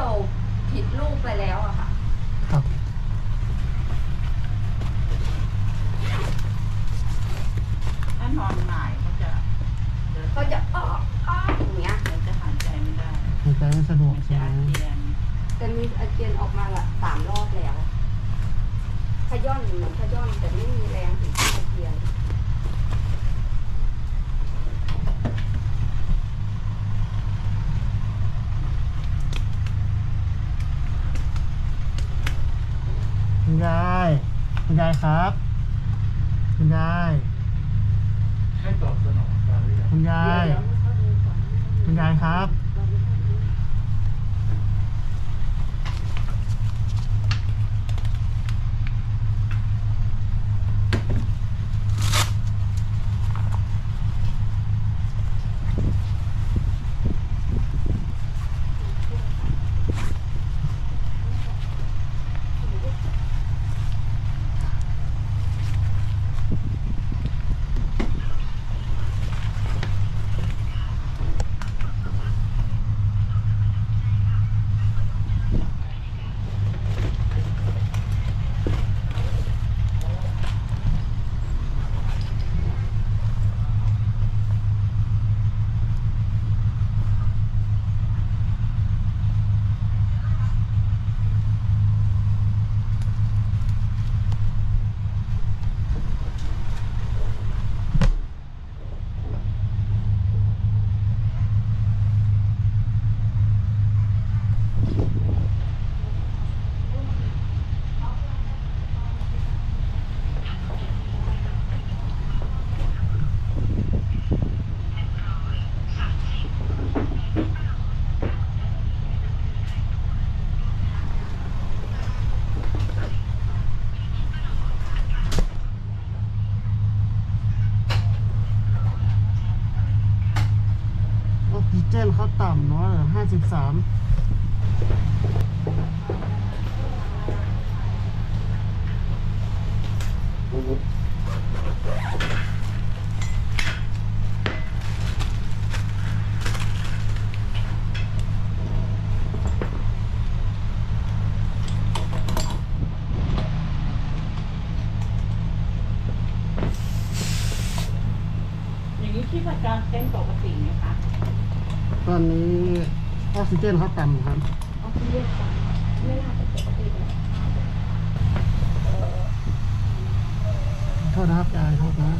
ากเหมือนเบี้ยวผิดรูปไปแล้วอะค่ะ ครับถ้านอนหงายเขาจะเดินก็จะอ้ออ้ออย่างเงี้ยเขาจะหายใจไม่ได้หายใจไม่สะดวกมันใช่จะไหมอาเจียนแต่มีอาเจียนออกมาละสามรอบแล้วขย้อนเหมือนขย้อนแต่ไม่มีแรงถึงที่อาเจียน คุณยายคุณยายครับ คุณยาย ให้ตอบสนองการหรือยังคุณยายเดี๋ยวเขาดูก่อนคุณยายครับ สิบสาม อย่างนี้ที่ประการเต้นปกติไหมคะ ตอนนี้ออก ซิเจนเขาต่ำครับเอาที่เรียกก่อนไม่น่าจะปกตินะโทษนะครับยายโทษนะ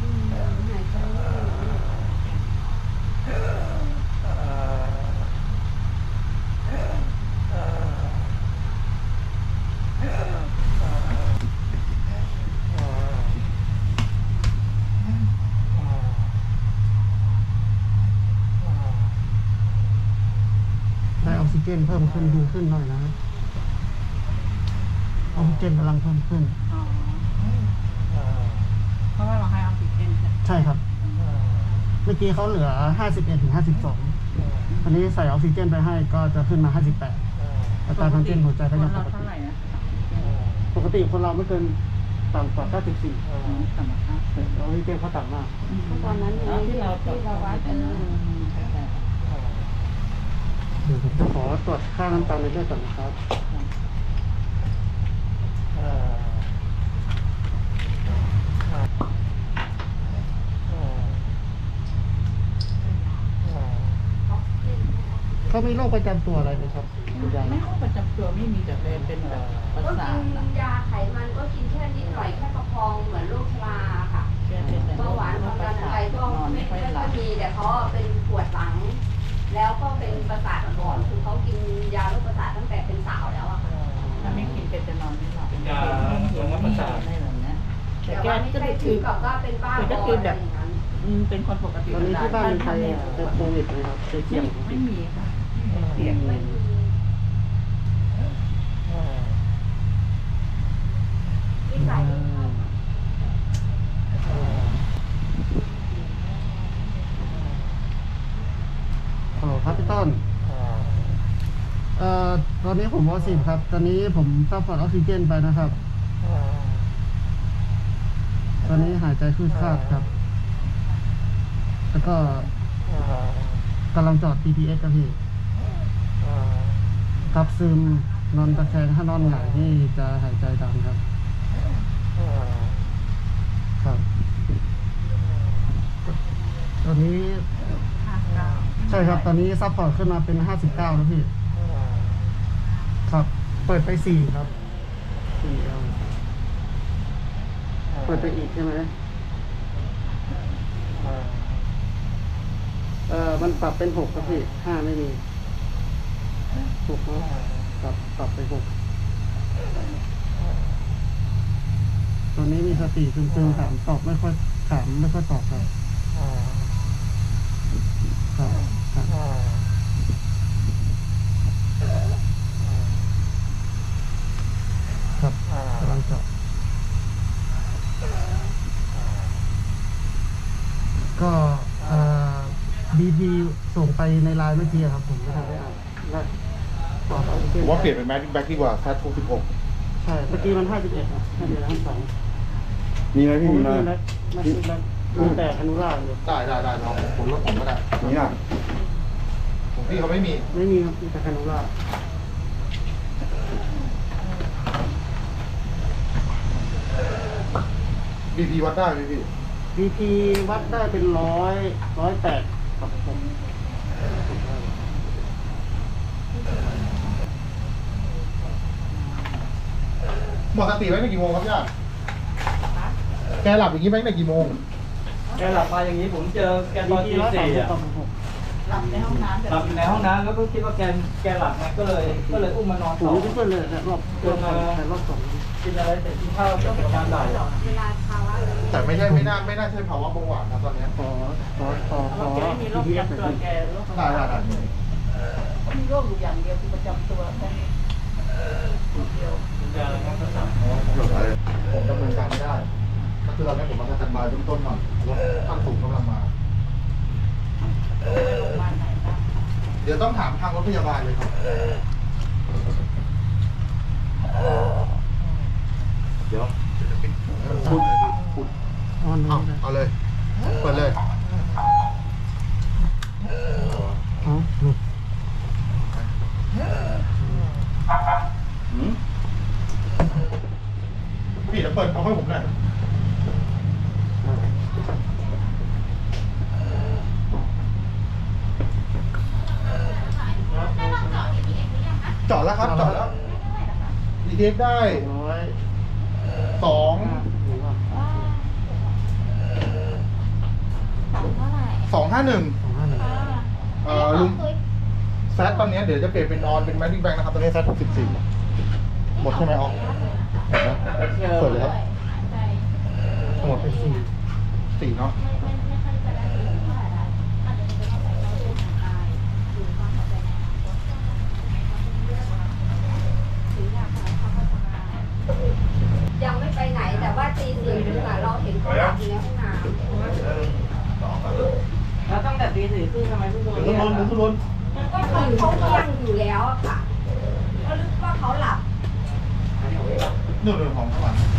อืมหายใจไม่ออก ได้ ออกซิเจนเพิ่มขึ้นดีขึ้นหน่อยนะครับออกซิเจนกำลังเพิ่มขึ้น อ๋อเพราะว่าเราให้ออกซิเจนใช่ไหมใช่ครับ เมื่อกี้เขาเหลือ 51ถึง52อันนี้ใส่ออกซิเจนไปให้ก็จะขึ้นมา 58อัตราการเต้นหัวใจก็ยังปเรากติเท่าไหร่นะปกติคนเราไม่เกินต่ำกว่า94อ๋อสามห้าสิบออกซิเจนเขาต่ำมากเพราะตอนนั้นยังแล้วไม่ที่ได้เราที่เราวัดเออ เดี๋ยวผมจะ ขอตรวจค่าน้ำตาลในเลือดก่อนนะครับเขามีโรคประจำตัวอะไรไหมครับคุณยายไม่ประจำตัวไม่มีแต่เลยเป็นแบบประก็สากินยาไขมันก็กินแค่นิดหน่อยแค่ประคองเหมือนโรคชราค่ะเบาหวานความดันอะไรก็ไม่แต่เขาเป็นปวดหลัง แล้วก็เป็นประสาทก่อนคือเขากินยาลดประสาทตั้งแต่เป็นสาวแล้วอะค่ะถ้าไม่กินเป็นจะนอนไม่หลับเป็นยาลดประสาทไม่แบบนี้แต่แต่แกว่าไม่ก็ใช่ได้ถึคืงอกับว่าเป็นบ้าคือบก็อคืออะไรแบอบย่างนั้นอืมเป็นคนปกติตอนนี้ที่บ้านมีใครไม่เป็นโควิดไหมครับเชื้อเกี่ยวไม่มีค่ะเสี่ยงเลไม่ยมีนิสัยไม่ชอบ ฮัลโหลครับพี่ ต้นเอ่อตอนนี้ผมวอสิบครับ ตอนนี้ผมซัพพอร์ตออกซิเจนไปนะครับ ตอนนี้หายใจขึ้นคาดครับ แล้วก็กำลังจอด TPS ครับพี่ครับซึมนอนตะแคงถ้านอนหงายนี่จะหายใจดังครับ ครับ ตอนนี้ ใช่ครับ ตอนนี้ซัพพอร์ตขึ้นมาเป็นห้าสิบเก้าแล้วพี่ ครับ เปิดไปสี่ครับสี่เอาเปิดไปอีกใช่ไหมเออมันปรับเป็นหกครับพี่ห้าไม่มีหกเนาะปรับปรับไปหกตอนนี้มีสติซึมๆถามตอบไม่ค่อยถามไม่ค่อยตอบครับครับครับครับกำลังเจาะก็บีบีส่งไป ในไลน์เมื่อกี้ครับผมไม่ทันได้อ่านและตอบเอาไปผมว่าเปลี่ยนเป็นแม็กแบ็กดีกว่าแซดหกใช่เมื่อกี้มันห้าสิบเอ็ดนะห้าสิบเอ็ดห้าสองมีไหมผมพี่มีไม่ไหมมีแบ็คไม่มีแบ็คมีแต่อนุราชอยู่ได้ได้ได้น้องผมรถผมก็ได้นี่อะผมพี่เขาไม่มีไม่มีครับมีแต่อนุราชบีพีวัดได้ไหมพี่บีพีวัดได้เป็นร้อยร้อยแปดครับผม หมดสติไว้ในกี่โมงครับย่าแกหลับอย่างนี้ไหมในกี่โมง แกหลับมาอย่างนี้ผมเจอแกตบีอนพีตีร้อยสามสี่สิบอะต่อหกหลับในห้องน้ำแต่หลับอยู่ในห้องน้ำแล้วก็คิดว่าแกแกหลับไงก็เลย ก็เลยอุ้มมานอนผมต่อที่เพื่อนเลยแต่รอบเกินไปแต่รอบสองกินอะไรเสร็จกินข้าวก็ประมาณบ่ายเวลาภาวะเลยแต่ไม่ใช่ไม่น่าไม่น่าใช่ภาวะเบาหวานนะตอนเนี้ยขอขอขอขเราอแกไม่มีโรคบีประพีเอสจำตัวแกโรคได้ได้ได้มีโรคอยู่อย่างเดียวคือประจำตัวแค่นี้เดียว กินยาแล้วก็สั่งผมดำเนินการไม่ได้ก็คือตอนนี้ผมมาจัดบายต้นต้นก่อนรถขั้นสูงกำลังมาไปโรงพยาบาลไหนบ้างเดี๋ยวต้องถามทางรถพยาบาลเลยครับ เดี๋ยวจะปิดคุณคุณออนเอาเลยเอาเลย เปิดเลย อ๋อหลุด พี่เดี๋ยวเปิดเอาให้ผมหน่อยจอดแล้วครับจอดแล้ว ดีเทคได้ร้อยสองหรือว่าสองห้าหนึ่งสองห้าหนึ่งเอ่อลุงแซดตอนนี้เดี๋ยวจะเปลี่ยนเป็นออนเป็นแมดดิ้งแบงนะครับตอนนี้แซดหกสิบสี่หมดใช่ไหมออกเห็นไหมเปิดเลยครับ หมดไปสี่สี่เนาะ ยังไม่ไปไหนแต่ว่าตีสี่ครึ่งอะเราเห็นเขาหลับอยู่ในห้องน้ำ แล้วตั้งแต่ตีสี่ครึ่งทำไมเพิ่งโดน เดี๋ยว เรีย ขึ้น ก รถเดี๋ยวขึ้นรถ ก็คือเขาเที่ยงอยู่แล้วอะค่ะก็ นึกว่าเขาหลับนู่นนู่นของข้างหลัง